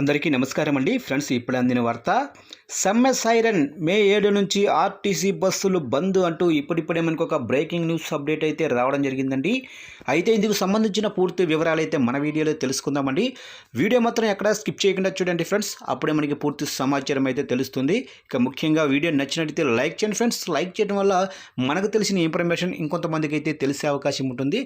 అందరికీ నమస్కారం అండి ఫ్రెండ్స్ ఇప్పుడు అందిన వార్త సమ్మె సైరన్ మే ఏడు నుంచి ఆర్టీసీ బస్సులు బంద్ అంటూ ఇప్పుడిప్పుడే మనకు ఒక బ్రేకింగ్ న్యూస్ అప్డేట్ అయితే రావడం జరిగిందండి. అయితే ఇందుకు సంబంధించిన పూర్తి వివరాలు అయితే మన వీడియోలో తెలుసుకుందామండి. వీడియో మాత్రం ఎక్కడ స్కిప్ చేయకుండా చూడండి ఫ్రెండ్స్. అప్పుడే మనకి పూర్తి సమాచారం అయితే తెలుస్తుంది. ఇక ముఖ్యంగా వీడియో నచ్చినట్టయితే లైక్ చేయండి ఫ్రెండ్స్. లైక్ చేయడం వల్ల మనకు తెలిసిన ఇన్ఫర్మేషన్ ఇంకొంతమందికి అయితే తెలిసే అవకాశం ఉంటుంది.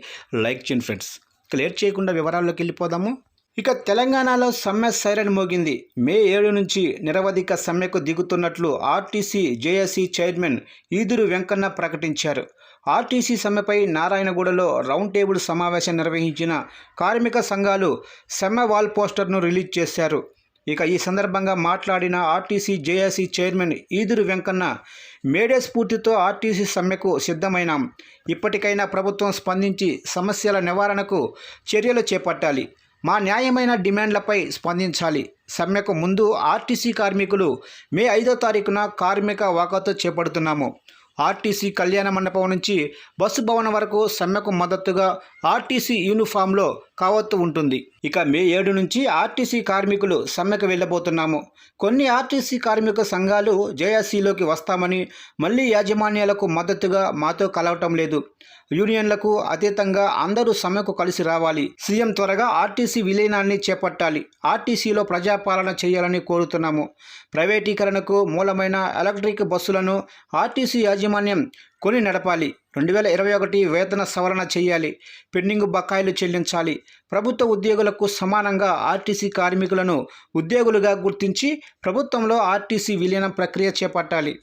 లైక్ చేయండి ఫ్రెండ్స్. క్లియర్ చేయకుండా వివరాల్లోకి వెళ్ళిపోదాము. ఇక తెలంగాణలో సమ్మె సైరన్ మోగింది. మే ఏడు నుంచి నిరవధిక సమ్మెకు దిగుతున్నట్లు RTC JAC chairman Eduru Venkanna ప్రకటించారు. ఆర్టీసీ సమ్మెపై నారాయణగూడలో రౌండ్ టేబుల్ సమావేశం నిర్వహించిన కార్మిక సంఘాలు సమ్మె వాల్ పోస్టర్ను రిలీజ్ చేశారు. ఇక ఈ సందర్భంగా మాట్లాడిన RTC JAC chairman Eduru Venkanna May Day స్ఫూర్తితో ఆర్టీసీ సమ్మెకు సిద్ధమైనాం. ఇప్పటికైనా ప్రభుత్వం స్పందించి సమస్యల నివారణకు చర్యలు చేపట్టాలి. మా న్యాయమైన డిమాండ్లపై స్పందించాలి. సమ్మెకు ముందు ఆర్టీసీ కార్మికులు మే ఐదో తారీఖున కార్మిక వాకతో చేపడుతున్నాము. ఆర్టీసీ కళ్యాణ మండపం నుంచి బస్సు భవనం వరకు సమ్మెకు మద్దతుగా ఆర్టీసీ యూనిఫామ్లో కావత్తు ఉంటుంది. ఇక మే ఏడు నుంచి ఆర్టీసీ కార్మికులు సమ్మెకు వెళ్ళబోతున్నాము. కొన్ని ఆర్టీసీ కార్మిక సంఘాలు జేఎస్సీలోకి వస్తామని మళ్ళీ యాజమాన్యాలకు మద్దతుగా మాతో కలవటం లేదు. యూనియన్లకు అతీతంగా అందరూ సమ్మెకు కలిసి రావాలి. సీఎం త్వరగా ఆర్టీసీ విలీనాన్ని చేపట్టాలి. ఆర్టీసీలో ప్రజాపాలన చేయాలని కోరుతున్నాము. ప్రైవేటీకరణకు మూలమైన ఎలక్ట్రిక్ బస్సులను ఆర్టీసీ యాజమాన్యం కొని నడపాలి. రెండు వేల ఇరవై ఒకటి వేతన సవరణ చేయాలి. పెండింగ్ బకాయిలు చెల్లించాలి. ప్రభుత్వ ఉద్యోగులకు సమానంగా ఆర్టీసీ కార్మికులను ఉద్యోగులుగా గుర్తించి ప్రభుత్వంలో ఆర్టీసీ విలీనం ప్రక్రియ చేపట్టాలి.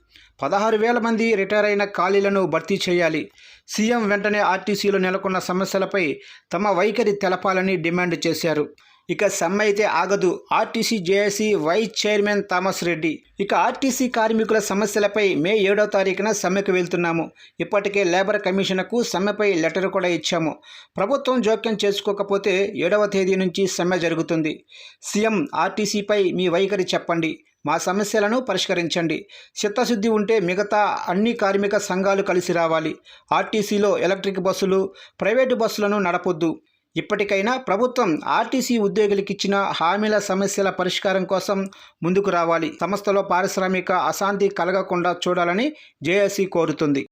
పదహారు వేల మంది రిటైర్ అయిన ఖాళీలను భర్తీ చేయాలి. సీఎం వెంటనే ఆర్టీసీలో నెలకొన్న సమస్యలపై తమ వైఖరి తెలపాలని డిమాండ్ చేశారు. ఇక సమ్మె అయితే ఆగదు. RTC JAC vice chairman Thomas Reddy. ఇక ఆర్టీసీ కార్మికుల సమస్యలపై మే ఏడో తారీఖున సమ్మెకు వెళ్తున్నాము. ఇప్పటికే లేబర్ కమిషన్కు సమ్మెపై లెటర్ కూడా ఇచ్చాము. ప్రభుత్వం జోక్యం చేసుకోకపోతే ఏడవ తేదీ నుంచి సమ్మె జరుగుతుంది. సీఎం ఆర్టీసీపై మీ వైఖరి చెప్పండి. మా సమస్యలను పరిష్కరించండి. చిత్తశుద్ధి ఉంటే మిగతా అన్ని కార్మిక సంఘాలు కలిసి రావాలి. ఆర్టీసీలో ఎలక్ట్రిక్ బస్సులు ప్రైవేటు బస్సులను నడపొద్దు. ఇప్పటికైనా ప్రభుత్వం ఆర్టీసీ ఉద్యోగులకు ఇచ్చిన హామీల సమస్యల పరిష్కారం కోసం ముందుకు రావాలి. సంస్థలో పారిశ్రామిక అశాంతి కలగకుండా చూడాలని జేఏసీ కోరుతుంది.